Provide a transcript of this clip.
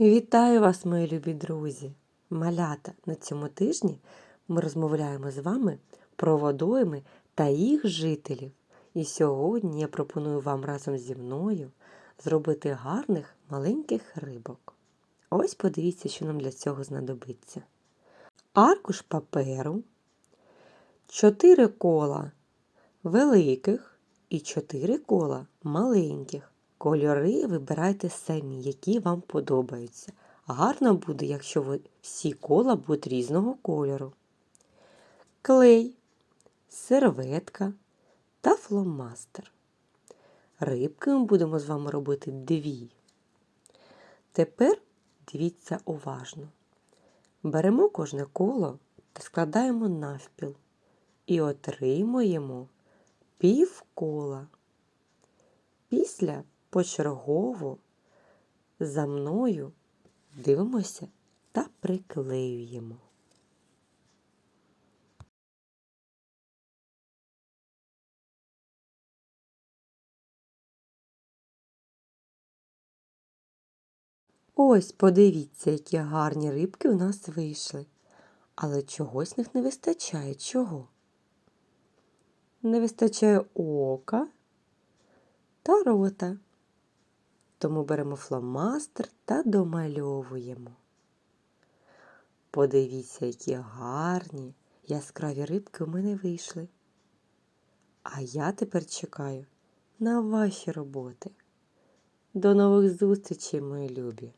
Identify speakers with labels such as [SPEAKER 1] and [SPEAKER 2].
[SPEAKER 1] Вітаю вас, мої любі друзі! Малята! На цьому тижні ми розмовляємо з вами про водойми та їх жителів. І сьогодні я пропоную вам разом зі мною зробити гарних маленьких рибок. Ось подивіться, що нам для цього знадобиться. Аркуш паперу, 4 кола великих і 4 кола маленьких. Кольори вибирайте самі, які вам подобаються. Гарно буде, якщо ви всі кола будуть різного кольору. Клей, серветка та фломастер. Рибки ми будемо з вами робити дві. Тепер дивіться уважно. Беремо кожне коло та складаємо навпіл і отримуємо пів кола. Після почергово за мною дивимося та приклеюємо. Ось подивіться, які гарні рибки у нас вийшли. Але чогось них не вистачає. Чого? Не вистачає ока та рота. Тому беремо фломастер та домальовуємо. Подивіться, які гарні, яскраві рибки у мене вийшли. А я тепер чекаю на ваші роботи. До нових зустрічей, мої любі!